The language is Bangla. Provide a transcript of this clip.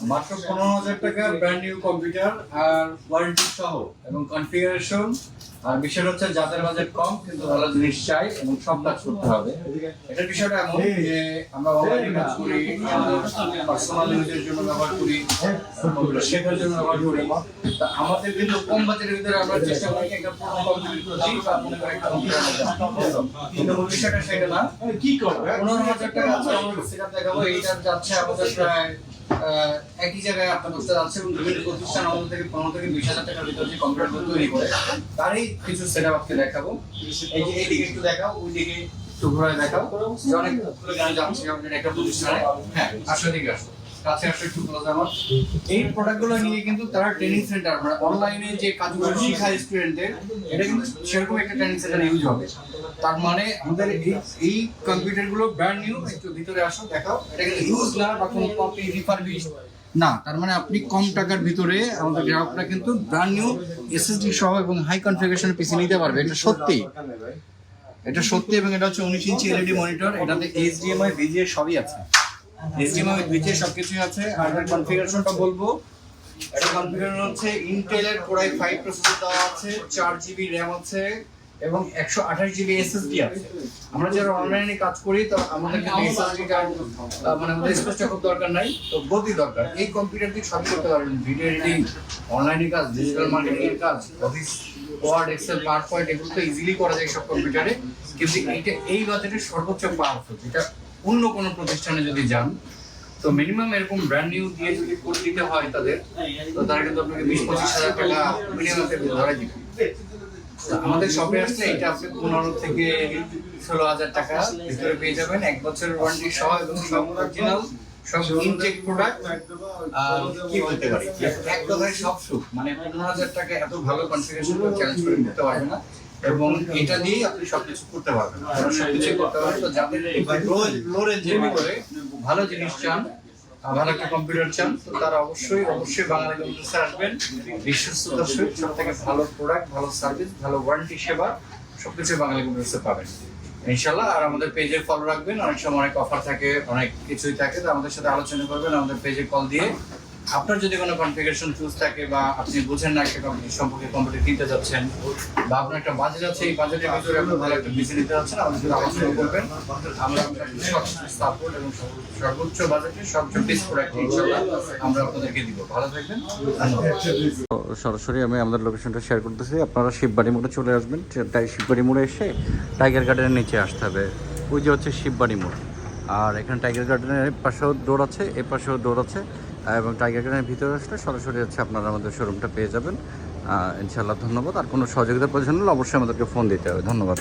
মাত্র পনেরো হাজার টাকা ব্র্যান্ড নিউ কম্পিউটার আর ওয়ারেন্টি সহ এবং কনফিগারেশন আর বিষয়টা হচ্ছে যাদের বাজেট কম কিন্তু ভালো জিনিস চাই এবং সব কাজ করতে হবে। এটার বিষয়টা এমন যে আমরা অনলাইনে কাজ করি পার্সোনাল ইউজের জন্য ব্যবহার করি শেখার জন্য ব্যবহার করি। তা আমাদের কিন্তু কম বাজেটের ভিতরে আমরা চেষ্টা করি একটা পুরো কম্পিউটার করছি বা মনে করি একটা কম্পিউটার কিন্তু মূল বিষয়টা সেটা না। কি করবে? পনেরো হাজার টাকা আছে আমরা সেটা দেখাবো এইটা যাচ্ছে আমাদের প্রায় একই জায়গায় আপনার দোস্তার আছে এবং বিভিন্ন প্রতিষ্ঠান আমাদের থেকে পনেরো থেকে বিশ হাজার টাকার ভিতরে যে কম্পিউটার তৈরি করে, তারই কিছু সেট আপকে দেখাবো। এই যে এইদিকে একটু দেখাও ওই দিকে একটু ঘুরে দেখাও। অনেক গান যাচ্ছে আমাদের একটা প্রতিষ্ঠানে। হ্যাঁ আসলে দিকে আসো। কাছে একটু এই প্রোডাক্টগুলো নিয়ে কিন্তু তারা ট্রেনিং সেন্টার মানে অনলাইনে যে কাজগুলো শেখায় স্টুডেন্টদের এটা কিন্তু সেরকম একটা ট্রেনিং সেন্টার ইউজ হবে। তার মানে আমাদের এই এই কম্পিউটারগুলো ব্র্যান্ড নিউ একটু ভিতরে আসো, দেখাও। এটা কিন্তু ইউজ না বা কোনো কপি রিফারবিশ না। তার মানে আপনি কম টাকার ভিতরে আমাদের গ্রাহকরা কিন্তু ব্র্যান্ড নিউ এসএসডি সহ এবং হাই কনফিগারেশন পিসি নিতে পারবে। এটা সত্যি এটা সত্যি এবং এটা হচ্ছে উনিশ ইঞ্চি এলইডি মনিটর এটাতে এইচডিএমআই ভিজিএ সবই আছে। এইচডিএমআই ভিজিএ সবকিছুই আছে। আর এর কনফিগারেশনটা বলব। এটা কনফিগারেশন হচ্ছে ইন্টেলের প্রসেসর দেওয়া আছে চার জিবি র্যাম আছে এবং একশো আঠাশ জিবি এসএসডি আছে। আমরা যারা অনলাইনে কাজ করি তো আমাদের এসএসডি মানে আমাদের স্পেসটা খুব দরকার নাই। তো গতি দরকার। এই কম্পিউটার দিয়ে সব করতে পারবেন। ভিডিও এডিটিং অনলাইনে কাজ ডিজিটাল মার্কেটিং এর কাজ office Word Excel PowerPoint এগুলো তো ইজিলি করা যায় সব কম্পিউটারে কিন্তু এইটা এই বাজেটের সর্বোচ্চ পাওয়ারফুল যেটা অন্য কোনো প্রতিষ্ঠানে যদি যান, তো মিনিমাম এরকম ব্র্যান্ড নিউ দিয়ে যদি কোড দিতে হয় তাদের, তো তারা কিন্তু আপনাকে বিশ, পঁচিশ হাজার টাকা মিনিমাম ধরে দিবে। আমাদের শপে আসলে এটা আপনি পনেরো থেকে ষোলো হাজার টাকা ভিতরে পেয়ে যাবেন। এক বছরের ওয়ারেন্টি সহ এবং সব অরিজিনাল সব ইনটেক প্রোডাক্ট কি বলতে পারি? এক কথায় সব সুখ। মানে পনেরো হাজার টাকা এত ভালো কনফিগারেশন চ্যালেঞ্জ করে নিতে পারবে না। এবং এটা দিয়েই আপনি সবকিছু করতে পারবেন। সবকিছু করতে পারবেন ভিতরে ভালো জিনিস চান, ভালো একটা কম্পিউটার চান, তো তারা অবশ্যই অবশ্যই বাঙালি কম্পিউটার আসবেন। বিশ্বস্ততার সহিত সব থেকে ভালো প্রোডাক্ট ভালো সার্ভিস ভালো ওয়ারেন্টি সেবা সবকিছু বাঙালি কম্পিউটার্সে পাবেন। ইনশাল্লাহ আর আমাদের পেজে ফলো রাখবেন। অনেক সময় অনেক অফার থাকে, অনেক কিছুই থাকে, তো আমাদের সাথে আলোচনা করবেন, আমাদের পেজে কল দিয়ে আপনার যদি কোনো কনফিগারেশন চুজ থাকে বা আপনি বুঝেন না একটা কোম্পানি সম্পর্কে কম্পিউটার কিনতে যাচ্ছেন বা আপনার একটা বাজেট আছে, এই বাজেটের ভিতরে আপনি ভালো একটা পিসি নিতে যাচ্ছেন, আমাদের আলোচনা করবেন। আমরা আপনাকে সাপোর্ট এবং সর্বোচ্চ বাজেটে সবচেয়ে বেস্ট প্রোডাক্ট ইনশাল্লাহ আমরা আপনাদেরকে দিব। ভালো থাকবেন সরাসরি আমি আমাদের লোকেশনটা শেয়ার করতেছি। আপনারা শিববাড়ি মোড়ে চলে আসবেন। তাই শিববাড়ি মোড়ে এসে টাইগার গার্ডেনের নিচে আসতে হবে। ওই যে হচ্ছে শিববাড়ি মোড়। আর এখানে টাইগার গার্ডেনের পাশেও ডোর আছে এ পাশেও ডোর আছে। এবং টাইগার গার্ডেনের ভিতরে আসলে সরাসরি হচ্ছে আপনারা আমাদের শোরুমটা পেয়ে যাবেন। ইনশাআল্লাহ ধন্যবাদ। আর কোনো সহযোগিতার প্রয়োজন হলে অবশ্যই আমাদেরকে ফোন দিতে হবে। ধন্যবাদ।